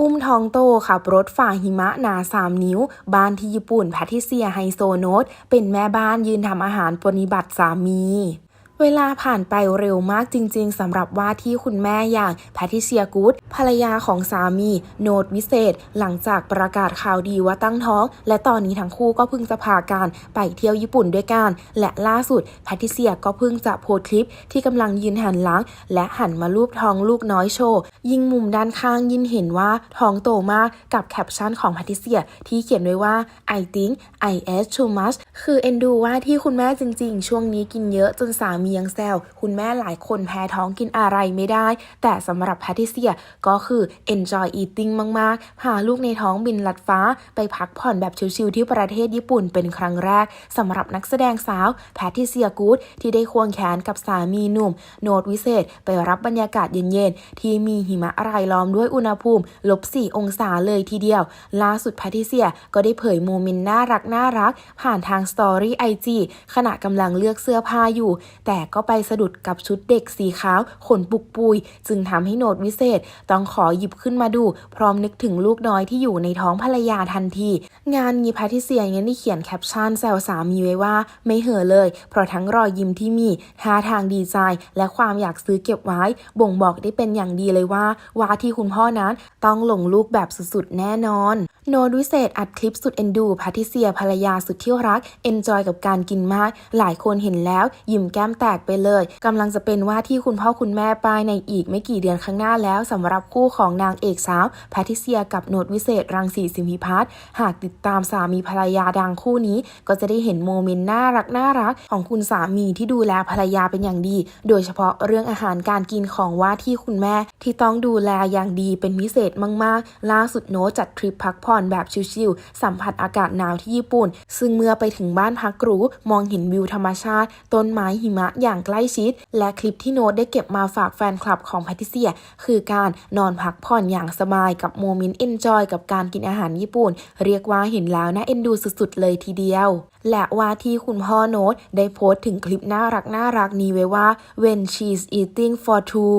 อุ้มทองโตขับรถฝ่าหิมะหนา 3 นิ้ว บ้านที่ญี่ปุ่นแพทิเซียไฮโซโนตเป็นแม่บ้านยืนทำอาหารปฏิบัติสามี เวลาผ่านไปเร็วมากจริง ๆสำหรับว่าที่คุณแม่อย่างแพทิเซียกูดภรรยาของสามีโนตวิเศษ หลังจากประกาศข่าวดีว่าตั้งท้อง และตอนนี้ทั้งคู่ก็เพิ่งจะพากันไปเที่ยวญี่ปุ่นด้วยกัน และล่าสุดแพทิเซียก็เพิ่งจะโพสคลิปที่กำลังยืนหันหลัง และหันมาลูบท้องลูกน้อยโชว์ยิ่งมุมด้านข้างยิ่งเห็นว่าท้องโตมากกับแคปชั่นของแพทิเซียที่เขียนไว้ว่า I think I ate too much คือเอ็นดูว่าที่คุณแม่จริง ๆ ช่วงนี้กินเยอะจนสามียังแซวคุณแม่หลายคนแพ้ท้องกินอะไรไม่ได้ แต่สำหรับแพทิเซียก็คือ enjoy eating มาก ๆ พาลูกในท้องบินลัดฟ้า ไปพักผ่อนแบบชิล ๆ ที่ประเทศญี่ปุ่นเป็นครั้งแรกสำหรับนักแสดงสาวแพทิเซียกูดที่ได้ควงแขนกับสามีหนุ่ม โนตวิเศษ ไปรับบรรยากาศเย็น ๆ ที่มีหิมะรายล้อมด้วยอุณหภูมิลบ4องศาเลยทีเดียว ล่าสุดแพทิเซียก็ได้เผยโมเมนต์น่ารักน่ารักผ่านทางสตอรี่ไอจีขณะกำลังเลือกเสื้อผ้าอยู่ แต่ก็ไปสะดุดกับชุดเด็กสีขาว ขนปุกปุย จึงทำให้โนตวิเศษ ต้องขอหยิบขึ้นมาดู พร้อมนึกถึงลูกน้อยที่อยู่ในท้องภรรยาทันที งานนี้แพทิเซียยังได้เขียนแคปชั่นแซวสามีไว้ว่า ไม่เห่อเลย เพราะทั้งรอยยิ้มที่มีท่าทางดีใจและความอยากซื้อเก็บไว้ บ่งบอกได้เป็นอย่างดีเลยว่าว่าที่คุณพ่อนั้นต้องหลงลูกแบบสุดๆแน่นอน โนตวิเศษอัดคลิปสุดเอ็นดูแพทิเซียภรรยาสุดที่รักเอนจอยกับการกินมาก หลายคนเห็นแล้วยิ้มแก้มแตกไปเลยกำลังจะเป็นว่าที่คุณพ่อคุณแม่ป้ายในอีกไม่กี่เดือนข้างหน้าแล้วสำหรับคู่ของนางเอกสาวแพทริเซียกับโนตวิเศษ รังสีสิมพิพัฒน์หากติดตามสามีภรรยาดังคู่นี้ ก็จะได้เห็นโมเมนต์น่ารักน่ารักของคุณสามีที่ดูแลภรรยาเป็นอย่างดี โดยเฉพาะเรื่องอาหารการกินของว่าที่คุณแม่ ที่ต้องดูแลอย่างดีเป็นพิเศษมากๆ ล่าสุดโนจัดทริปพักผ่อนแบบชิลๆสัมผัสอากาศหนาวที่ญี่ปุ่น ซึ่งเมื่อไปถึงบ้านพักหรูมองเห็นวิวธรรมชาติ ต้นไม้หิมะอย่างใกล้ชิด และคลิปที่โน้ตได้เก็บมาฝากแฟนคลับของแพทิเซีย คือการนอนพักผ่อนอย่างสบายกับโมเมนต์เอนจอยกับการกินอาหารญี่ปุ่น เรียกว่าเห็นแล้วน่าเอ็นดูสุดๆเลยทีเดียว และว่าที่คุณพ่อโน้ตได้โพสต์ถึงคลิปน่ารักน่ารักนี้ไว้ว่า when she's eating for two